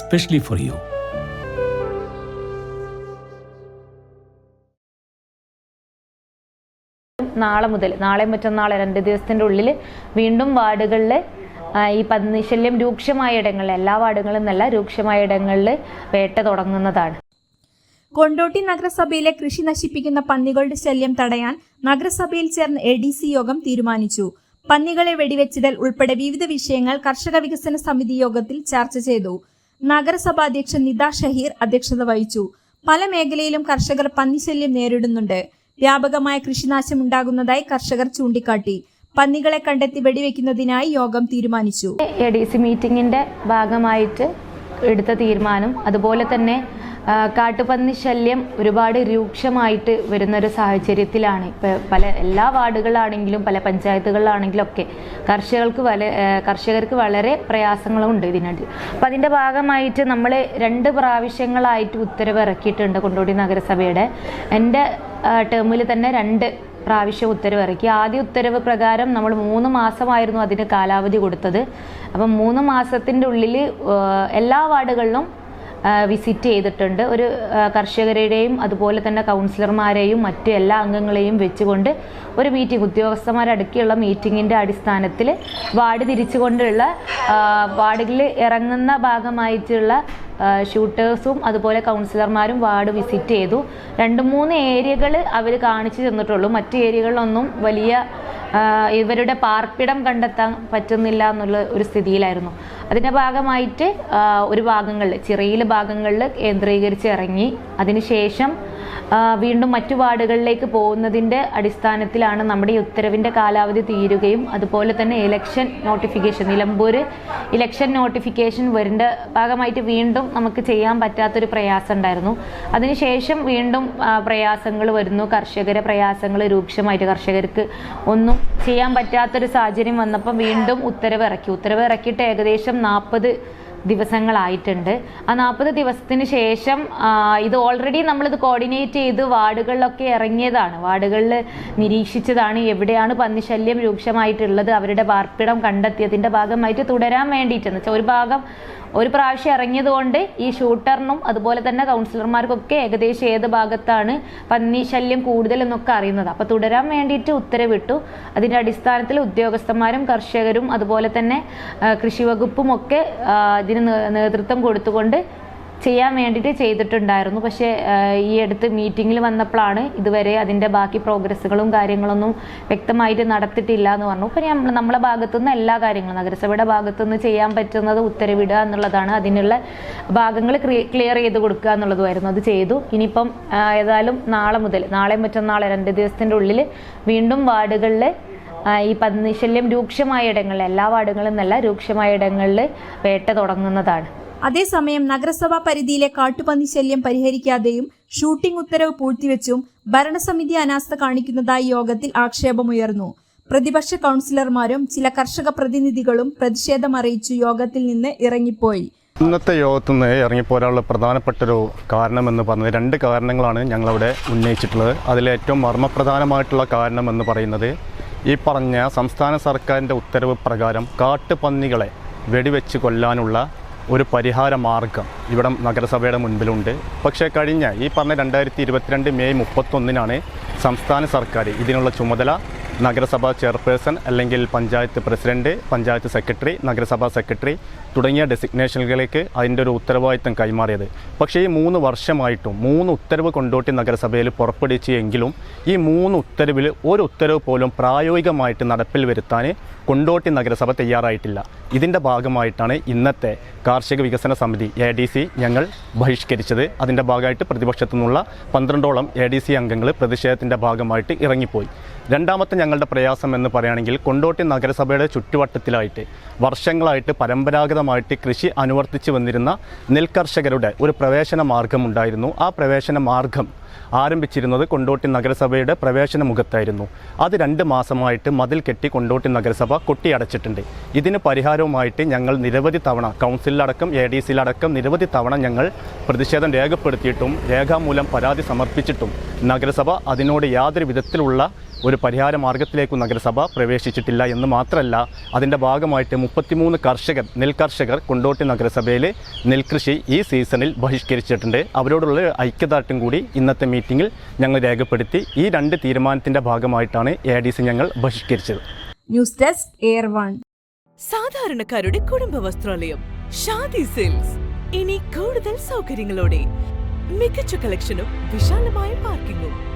specially for you നാളെ മുതൽ നാളെ മറ്റന്നാളെ രണ്ട് ദിവസത്തിന്റെ ഉള്ളിൽ വീണ്ടും വാർഡുകളിൽ ഈ പന്നിശല്യം രൂക്ഷമായ ഇടങ്ങളിൽ എല്ലാ വാർഡുകളിൽ നല്ല രൂക്ഷമായ ഇടങ്ങളിൽ വേട്ട തുടങ്ങുന്നതാണ്. കൊണ്ടോട്ടി നഗരസഭയിലെ കൃഷി നശിപ്പിക്കുന്ന പന്നികളുടെ ശല്യം തടയാൻ നഗരസഭയിൽ ചേർന്ന എ ഡി സി യോഗം തീരുമാനിച്ചു. പന്നികളെ വെടിവെച്ചിടൽ ഉൾപ്പെടെ വിവിധ വിഷയങ്ങൾ കർഷക വികസന സമിതി യോഗത്തിൽ ചർച്ച ചെയ്തു. നഗരസഭാ അധ്യക്ഷൻ നിത ഷഹീർ അധ്യക്ഷത വഹിച്ചു. പല മേഖലയിലും കർഷകർ പന്നിശല്യം നേരിടുന്നുണ്ട്. വ്യാപകമായ കൃഷിനാശം ഉണ്ടാകുന്നതായി കർഷകർ ചൂണ്ടിക്കാട്ടി. പന്നികളെ കണ്ടെത്തി വെടിവെക്കുന്നതിനായി യോഗം തീരുമാനിച്ചു. എ ഡി സി മീറ്റിംഗിന്റെ ഭാഗമായിട്ട് എടുത്ത തീരുമാനം. അതുപോലെ തന്നെ കാട്ടുപന്നി ശല്യം ഒരുപാട് രൂക്ഷമായിട്ട് വരുന്നൊരു സാഹചര്യത്തിലാണ്. ഇപ്പോൾ പല എല്ലാ വാർഡുകളാണെങ്കിലും പല പഞ്ചായത്തുകളിലാണെങ്കിലും ഒക്കെ കർഷകർക്ക് വല കർഷകർക്ക് വളരെ പ്രയാസങ്ങളുണ്ട് ഇതിനടി. അപ്പം അതിന്റെ ഭാഗമായിട്ട് നമ്മൾ രണ്ട് പ്രാവശ്യങ്ങളായിട്ട് ഉത്തരവ് ഇറക്കിയിട്ടുണ്ട് കൊണ്ടോടി നഗരസഭയുടെ. എന്റെ ടേമിൽ തന്നെ രണ്ട് പ്രാവശ്യം ഉത്തരവ് ഇറക്കി. ആദ്യ ഉത്തരവ് പ്രകാരം നമ്മൾ മൂന്ന് മാസമായിരുന്നു അതിന് കാലാവധി കൊടുത്തത്. അപ്പം മൂന്ന് മാസത്തിന്റെ ഉള്ളിൽ എല്ലാ വാർഡുകളിലും വിസിറ്റ് ചെയ്തിട്ടുണ്ട്. ഒരു കർഷകരുടെയും അതുപോലെ തന്നെ കൗൺസിലർമാരെയും മറ്റു എല്ലാ അംഗങ്ങളെയും വെച്ചുകൊണ്ട് ഒരു മീറ്റിംഗ് ഉദ്യോഗസ്ഥന്മാരടക്കിയുള്ള മീറ്റിങ്ങിന്റെ അടിസ്ഥാനത്തിൽ വാർഡ് തിരിച്ചുകൊണ്ടുള്ള വാർഡിൽ ഇറങ്ങുന്ന ഭാഗമായിട്ടുള്ള ഷൂട്ടേഴ്സും അതുപോലെ കൗൺസിലർമാരും വാർഡ് വിസിറ്റ് ചെയ്തു. രണ്ട് മൂന്ന് ഏരിയകൾ അവർ കാണിച്ചു തന്നിട്ടുള്ളൂ. മറ്റ് ഏരിയകളിലൊന്നും വലിയ ഇവരുടെ പാർപ്പിടം കണ്ടെത്താൻ പറ്റുന്നില്ല എന്നുള്ള ഒരു സ്ഥിതിയിലായിരുന്നു. അതിന്റെ ഭാഗമായിട്ട് ഒരു ഭാഗങ്ങളിൽ ചെറിയ ഭാഗങ്ങളിൽ കേന്ദ്രീകരിച്ച് ഇറങ്ങി. അതിനുശേഷം വീണ്ടും മറ്റു വാർഡുകളിലേക്ക് പോകുന്നതിന്റെ അടിസ്ഥാനത്തിലാണ് നമ്മുടെ ഈ ഉത്തരവിന്റെ കാലാവധി തീരുകയും അതുപോലെ തന്നെ election notification Nilambur election notification വരേണ്ട ഭാഗമായിട്ട് വീണ്ടും നമുക്ക് ചെയ്യാൻ പറ്റാത്തൊരു പ്രയാസം ഉണ്ടായിരുന്നു. അതിനുശേഷം വീണ്ടും പ്രയാസങ്ങൾ വരുന്നു. കർഷകരെ പ്രയാസങ്ങൾ രൂക്ഷമായിട്ട് കർഷകർക്ക് ഒന്നും ചെയ്യാൻ പറ്റാത്തൊരു സാഹചര്യം വന്നപ്പോൾ വീണ്ടും ഉത്തരവ് ഇറക്കി ഉത്തരവ് ഇറക്കിയിട്ട് ഏകദേശം നാൽപ്പത് ദിവസങ്ങളായിട്ടുണ്ട്. ആ നാൽപ്പത് ദിവസത്തിന് ശേഷം ഇത് ഓൾറെഡി നമ്മളിത് കോർഡിനേറ്റ് ചെയ്ത് വാർഡുകളിലൊക്കെ ഇറങ്ങിയതാണ്. വാർഡുകളിൽ നിരീക്ഷിച്ചതാണ് എവിടെയാണ് പന്നിശല്യം രൂക്ഷമായിട്ടുള്ളത് അവരുടെ പാർപ്പിടം കണ്ടെത്തിയതിന്റെ ഭാഗമായിട്ട് തുടരാൻ വേണ്ടിയിട്ടെന്ന്. വെച്ചാൽ ഒരു ഭാഗം ഒരു പ്രാവശ്യം ഇറങ്ങിയതുകൊണ്ട് ഈ ഷൂട്ടറിനും അതുപോലെ തന്നെ കൗൺസിലർമാർക്കൊക്കെ ഏകദേശം ഏത് ഭാഗത്താണ് പന്നി ശല്യം കൂടുതലെന്നൊക്കെ അറിയുന്നത്. അപ്പോൾ തുടരാൻ വേണ്ടിയിട്ട് ഉത്തരവിട്ടു. അതിന്റെ അടിസ്ഥാനത്തിൽ ഉദ്യോഗസ്ഥന്മാരും കർഷകരും അതുപോലെ തന്നെ കൃഷിവകുപ്പും കൃഷി വകുപ്പും ഒക്കെ ആ, ഇതിന് നേതൃത്വം കൊടുത്തുകൊണ്ട് ചെയ്യാൻ വേണ്ടിയിട്ട് ചെയ്തിട്ടുണ്ടായിരുന്നു. പക്ഷേ ഈ അടുത്ത് മീറ്റിങ്ങിൽ വന്നപ്പോഴാണ് ഇതുവരെ അതിന്റെ ബാക്കി പ്രോഗ്രസ്സുകളും കാര്യങ്ങളൊന്നും വ്യക്തമായിട്ട് നടത്തിയിട്ടില്ല എന്ന് പറഞ്ഞു. ഇപ്പം ഞാൻ നമ്മളെ ഭാഗത്തുനിന്ന് എല്ലാ കാര്യങ്ങളും നഗരസഭയുടെ ഭാഗത്തുനിന്ന് ചെയ്യാൻ പറ്റുന്നത് ഉത്തരവിടുക എന്നുള്ളതാണ്. അതിനുള്ള ഭാഗങ്ങൾ ക്ലിയർ ചെയ്ത് കൊടുക്കുക എന്നുള്ളതുമായിരുന്നു. അത് ചെയ്തു. ഇനിയിപ്പം ഏതായാലും നാളെ മുതൽ നാളെ മറ്റന്നാളെ രണ്ട് ദിവസത്തിന്റെ ഉള്ളിൽ വീണ്ടും വാർഡുകളിൽ ഈ പന്നിശല്യം രൂക്ഷമായ ഇടങ്ങളിൽ എല്ലാ വാർഡുകളിൽ നിന്നല്ല രൂക്ഷമായ ഇടങ്ങളിൽ വേട്ട തുടങ്ങുന്നതാണ്. അതേസമയം നഗരസഭാ പരിധിയിലെ കാട്ടുപന്നി ശല്യം പരിഹരിക്കാതെയും ഷൂട്ടിംഗ് ഉത്തരവ് പൂഴ്ത്തിവെച്ചും ഭരണസമിതി അനാസ്ഥ കാണിക്കുന്നതായി യോഗത്തിൽ ആക്ഷേപമുയർന്നു. പ്രതിപക്ഷ കൗൺസിലർമാരും ചില കർഷക പ്രതിനിധികളും പ്രതിഷേധം അറിയിച്ചു യോഗത്തിൽ നിന്ന് ഇറങ്ങിപ്പോയി. ഇന്നത്തെ യോഗത്തിൽ നിന്ന് ഇറങ്ങിപ്പോരാനുള്ള പ്രധാനപ്പെട്ടൊരു കാരണമെന്ന് പറഞ്ഞത് രണ്ട് കാരണങ്ങളാണ് ഞങ്ങളവിടെ ഉന്നയിച്ചിട്ടുള്ളത്. അതിൽ ഏറ്റവും മർമ്മപ്രധാനമായിട്ടുള്ള കാരണം എന്ന് പറയുന്നത് ഈ പറഞ്ഞ സംസ്ഥാന സർക്കാരിന്റെ ഉത്തരവ് പ്രകാരം കാട്ടുപന്നികളെ വെടിവെച്ച് കൊല്ലാനുള്ള ഒരു പരിഹാര മാർഗം ഇവിടെ നഗരസഭയുടെ മുൻപിലുണ്ട്. പക്ഷേ കഴിഞ്ഞ ഈ പറഞ്ഞ രണ്ടായിരത്തി ഇരുപത്തിരണ്ട് മെയ് മുപ്പത്തൊന്നിനാണ് സംസ്ഥാന സർക്കാർ ഇതിനുള്ള ചുമതല നഗരസഭാ ചെയർപേഴ്സൺ അല്ലെങ്കിൽ പഞ്ചായത്ത് പ്രസിഡന്റ് പഞ്ചായത്ത് സെക്രട്ടറി നഗരസഭാ സെക്രട്ടറി തുടങ്ങിയ ഡെസിഗ്നേഷനുകളിലേക്ക് അതിന്റെ ഒരു ഉത്തരവാദിത്തം കൈമാറിയത്. പക്ഷേ ഈ മൂന്ന് വർഷമായിട്ടും മൂന്ന് ഉത്തരവ് കൊണ്ടോട്ടി നഗരസഭയിൽ പുറപ്പെടുവിച്ചു എങ്കിലും ഈ മൂന്ന് ഉത്തരവിൽ ഒരു ഉത്തരവ് പോലും പ്രായോഗികമായിട്ട് നടപ്പിൽ വരുത്താൻ കൊണ്ടോട്ടി നഗരസഭ തയ്യാറായിട്ടില്ല. ഇതിന്റെ ഭാഗമായിട്ടാണ് ഇന്നത്തെ കാർഷിക വികസന സമിതി എ ഡി സി ഞങ്ങൾ ബഹിഷ്കരിച്ചത്. അതിന്റെ ഭാഗമായിട്ട് പ്രതിപക്ഷത്തു നിന്നുള്ള പന്ത്രണ്ടോളം എ ഡി സി അംഗങ്ങൾ പ്രതിഷേധത്തിന്റെ ഭാഗമായിട്ട് ഇറങ്ങിപ്പോയി. രണ്ടാമത്തെ ഞങ്ങളുടെ പ്രയാസം എന്ന് പറയുകയാണെങ്കിൽ കൊണ്ടോട്ടി നഗരസഭയുടെ ചുറ്റുവട്ടത്തിലായിട്ട് വർഷങ്ങളായിട്ട് പരമ്പരാഗതമായിട്ട് കൃഷി അനുവർത്തിച്ചു വന്നിരുന്ന നെൽകർഷകരുടെ ഒരു പ്രവേശന മാർഗമുണ്ടായിരുന്നു ആ പ്രവേശന മാർഗം ആരംഭിച്ചിരുന്നത് കൊണ്ടോട്ടി നഗരസഭയുടെ പ്രവേശന മുഖത്തായിരുന്നു. അത് രണ്ട് മാസമായിട്ട് മതിൽ കെട്ടി കൊണ്ടോട്ടി നഗരസഭ കൊട്ടിയടച്ചിട്ടുണ്ട്. ഇതിന് പരിഹാരവുമായിട്ട് ഞങ്ങൾ നിരവധി തവണ കൗൺസിലടക്കം എ ഡി സിയിലടക്കം നിരവധി തവണ ഞങ്ങൾ പ്രതിഷേധം രേഖപ്പെടുത്തിയിട്ടും രേഖാമൂലം പരാതി സമർപ്പിച്ചിട്ടും നഗരസഭ അതിനോട് യാതൊരു വിധത്തിലുള്ള ഒരു പരിഹാര മാർഗത്തിലേക്ക് നഗരസഭ പ്രവേശിച്ചിട്ടില്ല എന്ന് മാത്രമല്ല അതിന്റെ ഭാഗമായിട്ട് മുപ്പത്തിമൂന്ന് കർഷകർ നെൽകർഷകർ കൊണ്ടോട്ടി നഗരസഭയിൽ നെൽകൃഷി ഈ സീസണിൽ ബഹിഷ്കരിച്ചിട്ടുണ്ട്. അവരോടുള്ള ഐക്യദാർഢ്യം കൂടി ഇന്നത്തെ മീറ്റിങ്ങിൽ ഞങ്ങൾ രേഖപ്പെടുത്തി. ഈ രണ്ട് തീരുമാനത്തിന്റെ ഭാഗമായിട്ടാണ് എ ഡി സി ഞങ്ങൾ ബഹിഷ്കരിച്ചത്. News desk air one. സാധാരണക്കാരുടെ കുടുംബ വസ്ത്രാലയം ഷാദി സെൽസ് ഇനി കൂടുതൽ സൗകര്യങ്ങളോടെ മികച്ച കളക്ഷനും വിശാലമായ പാർക്കിങ്ങും.